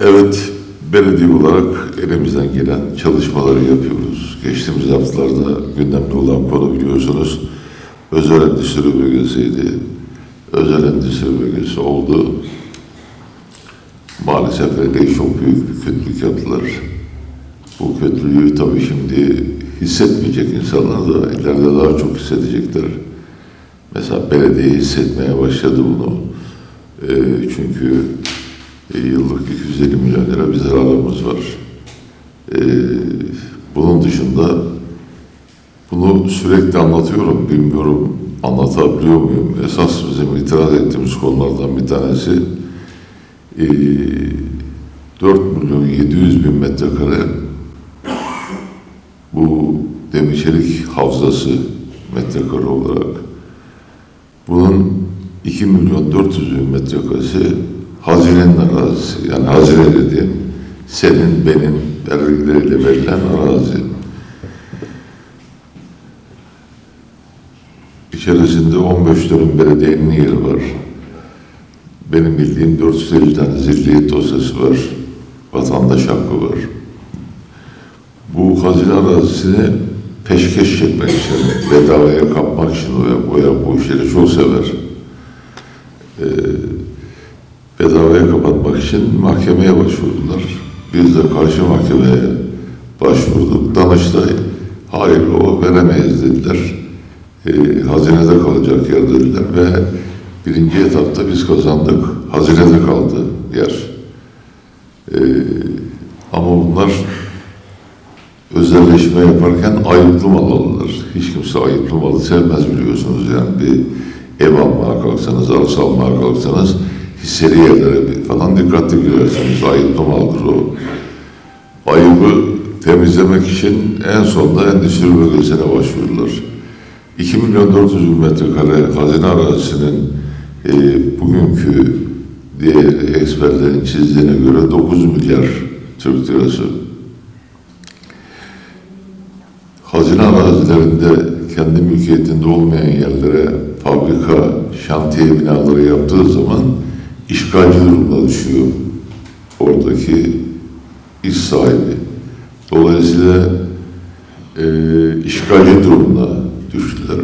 Evet, belediye olarak elimizden gelen çalışmaları yapıyoruz. Geçtiğimiz haftalarda gündemde olan konu biliyorsunuz özel endüstri bölgesiydi. Özel endüstri bölgesi oldu. Maalesef öyle çok büyük bir kötülük yaptılar. Bu kötülüğü tabii şimdi hissetmeyecek insanlar da ileride daha çok hissedecekler. Mesela belediye hissetmeye başladı bunu. Ee, çünkü e, yıllık 250 milyon lira bir zararımız var. Ee, bunun dışında bunu sürekli anlatıyorum, bilmiyorum anlatabiliyor muyum? Esas bizim itiraz ettiğimiz konulardan bir tanesi e, 4 milyon 700 bin metrekare bu Demirçelik Havzası metrekare olarak bunun 2 milyon 400 bin metrekaresi hazinenin arazisi. Yani hazine dediğim senin, benim vergileriyle verilen arazi. İçerisinde 15 dönüm belediyenin yeri var. Benim bildiğim 450 tane zilliyet dosyası var. Vatandaş hakkı var. Bu hazine arazisini peşkeş çekmek için, bedavaya kapmak için o, o, bu işleri çok sever. Ee, bedavaya kapatmak için mahkemeye başvurdular. Biz de karşı mahkemeye başvurduk. Danıştay, hayır o veremeyiz dediler. Ee, hazinede kalacak yer dediler ve birinci etapta biz kazandık. Hazinede kaldı yer. Ee, ama bunlar özelleşme yaparken ayıplı mal alırlar. Hiç kimse ayıplı malı sevmez biliyorsunuz yani bir ev almaya kalksanız, arsa almaya kalksanız hisseli yerlere falan dikkatli girersiniz. Ayıplı maldır o. Ayıbı temizlemek için en sonunda endüstri bölgesine başvurdular. 2 milyon 400 bin metrekare hazine arazisinin e, bugünkü diğer eksperlerin çizdiğine göre 9 milyar Türk lirası. Hazine arazilerinde kendi mülkiyetinde olmayan yerlere fabrika, şantiye binaları yaptığı zaman işgalci durumuna düşüyor oradaki iş sahibi. Dolayısıyla e, işgalci durumuna düştüler.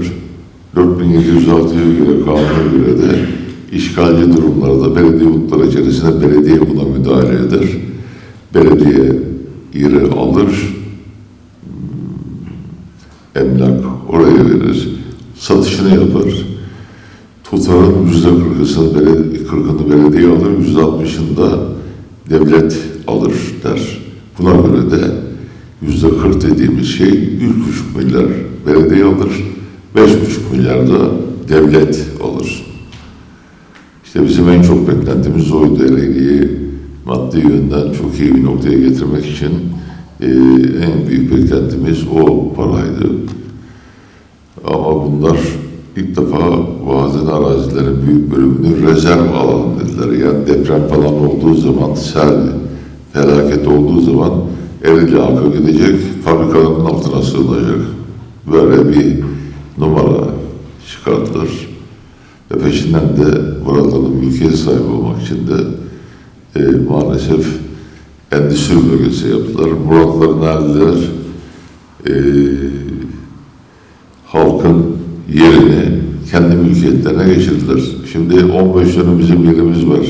4706'ya göre, kanuna göre de işgalci durumlarda belediye hudutları içerisinde belediye buna müdahale eder. Belediye yeri alır, emlak oraya verir, satışını yapar. Tutarın yüzde kırkını belediye, kırkını belediye alır, yüzde altmışında devlet alır der. Buna göre de yüzde kırk dediğimiz şey üç buçuk milyar belediye alır, beş buçuk milyar da devlet alır. İşte bizim en çok beklentimiz oydu belediyeyi maddi yönden çok iyi bir noktaya getirmek için e, en büyük beklentimiz o paraydı. Ama bunlar ilk defa bazı arazilerin büyük bölümünü rezerv alan dediler. Yani deprem falan olduğu zaman, sel, felaket olduğu zaman Ereğli halka gidecek, fabrikaların altına sığınacak. Böyle bir numara çıkardılar. Ve peşinden de buraların mülkiyet sahibi olmak için de e, maalesef endüstri bölgesi yaptılar. Muratlarını erdiler. E, halkın yerini kendi mülkiyetlerine geçirdiler. Şimdi 15 dönüm bizim yerimiz var.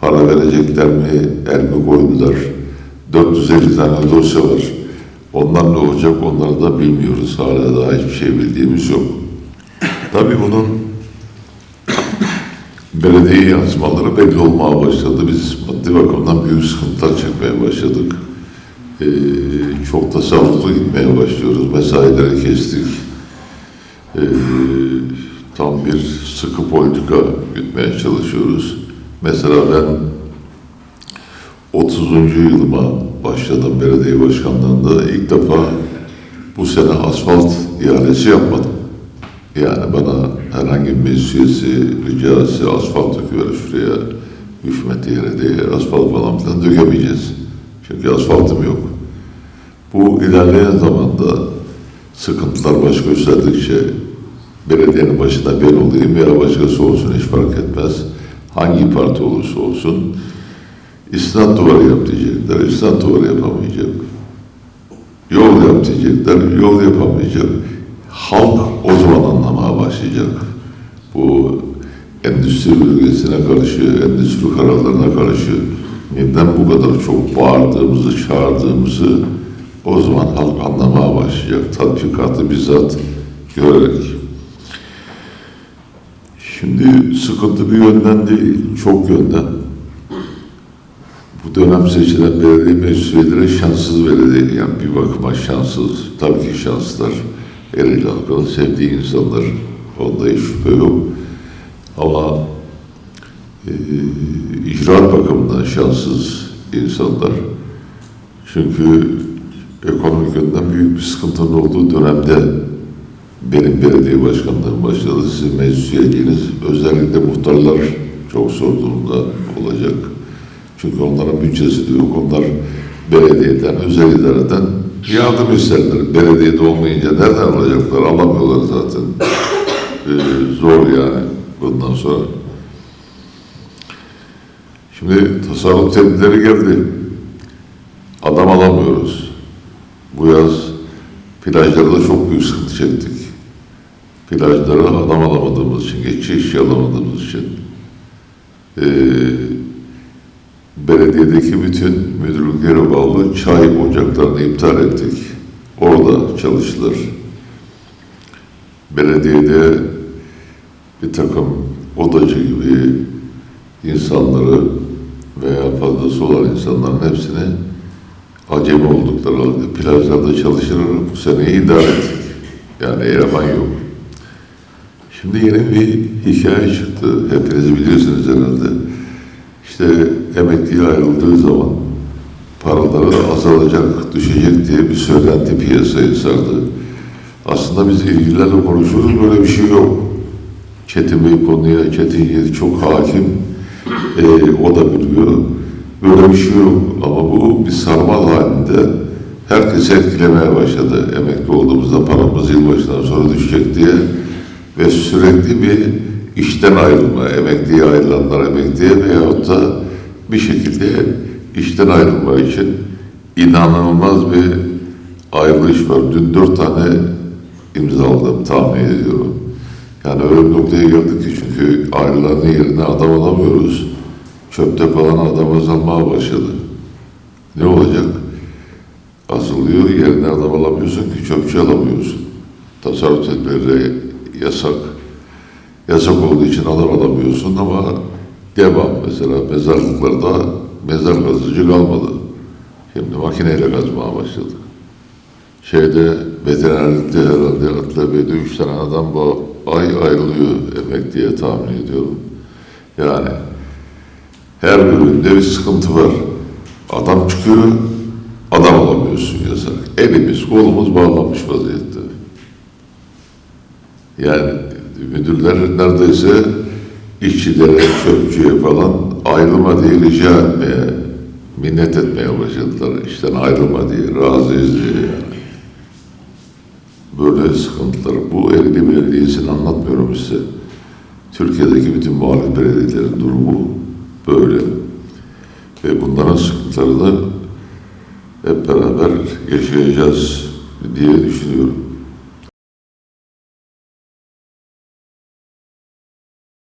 Para verecekler mi, el mi koydular? 450 tane dosya var. Onlar ne olacak onları da bilmiyoruz. Hala daha hiçbir şey bildiğimiz yok. Tabii bunun belediye yansımaları belli olmaya başladı. Biz maddi bakımdan büyük sıkıntılar çekmeye başladık. Ee, çok tasarruflu gitmeye başlıyoruz. Mesaileri kestik. Ee, tam bir sıkı politika gütmeye çalışıyoruz. Mesela ben 30. yılıma başladım belediye başkanlığında. İlk defa bu sene asfalt ihalesi yapmadım. Yani bana herhangi bir meclisiyesi, ricası asfalt döküver şuraya, üç metre yere diye asfalt falan filan dökemeyeceğiz. Çünkü asfaltım yok. Bu ilerleyen zamanda sıkıntılar baş gösterdikçe belediyenin başında ben olayım veya başkası olsun hiç fark etmez. Hangi parti olursa olsun İsnat duvarı yap diyecekler, isnat duvarı yapamayacak. Yol yap diyecekler, yol yapamayacak. Halk o zaman anlamaya başlayacak. Bu endüstri bölgesine karşı, endüstri kararlarına karşı neden bu kadar çok bağırdığımızı, çağırdığımızı o zaman halk anlamaya başlayacak. Tatbikatı bizzat görerek. Şimdi sıkıntı bir yönden değil, çok yönden. Bu dönem seçilen belediye meclis şanssız belediye. Yani bir bakıma şanssız. Tabii ki şanslar. Ereğli halkının sevdiği insanlar. Onda hiç şüphe yok. Ama e, icraat bakımından şanssız insanlar. Çünkü ekonomik yönden büyük bir sıkıntının olduğu dönemde benim belediye başkanlığım başladı. Sizin meclis üyeliğiniz özellikle muhtarlar çok zor durumda olacak. Çünkü onların bütçesi de yok. Onlar belediyeden, özel idareden yardım isterler. Belediyede olmayınca nereden alacaklar? Alamıyorlar zaten. Ee, zor yani bundan sonra. Şimdi tasarruf tedbirleri geldi. Adam alamıyoruz. Bu yaz plajlarda çok büyük sıkıntı çektik. Plajlara adam alamadığımız için, geçici işçi alamadığımız için. Ee, belediyedeki bütün müdürlüklere bağlı çay ocaklarını iptal ettik. Orada çalıştılar. Belediyede bir takım odacı gibi insanları veya fazlası olan insanların hepsini acemi oldukları halde plajlarda çalışarak bu seneyi idare ettik. Yani eleman yok. Şimdi yeni bir hikaye çıktı. Hepiniz biliyorsunuz herhalde. İşte emekliye ayrıldığı zaman paraları azalacak, düşecek diye bir söylenti piyasayı sardı. Aslında biz ilgililerle konuşuyoruz, böyle bir şey yok. Çetin Bey konuya, Çetin Yiğit çok hakim, Ee, o da biliyor. Böyle bir şey yok ama bu bir sarmal halinde herkesi etkilemeye başladı. Emekli olduğumuzda paramız yılbaşından sonra düşecek diye ve sürekli bir işten ayrılma, emekliye ayrılanlar emekliye veyahut da bir şekilde işten ayrılma için inanılmaz bir ayrılış var. Dün dört tane imzaladım tahmin ediyorum. Yani öyle bir noktaya geldik ki çünkü ayrılanın yerine adam alamıyoruz. Çöpte falan adam azalmaya başladı. Ne olacak? Azalıyor, yerine adam alamıyorsun ki çöpçü alamıyorsun. Tasarruf tedbirleri yasak. Yasak olduğu için adam alamıyorsun ama devam mesela mezarlıklarda mezar kazıcı kalmadı. Şimdi makineyle kazmaya başladık. Şeyde veterinerlikte herhalde Atilla Bey'de üç tane adam bu ay ayrılıyor emekliye tahmin ediyorum. Yani her bölümde bir sıkıntı var. Adam çıkıyor, adam alamıyorsun yasak. Elimiz, kolumuz bağlanmış vaziyette. Yani müdürler neredeyse işçilere, çöpçüye falan ayrılma diye rica etmeye, minnet etmeye başladılar. İşten ayrılma diye, razıyız diye yani. Böyle sıkıntılar. Bu Ereğli Belediyesi'ni anlatmıyorum size. Türkiye'deki bütün muhalif belediyelerin durumu böyle. Ve bunların sıkıntılarını hep beraber yaşayacağız diye düşünüyorum.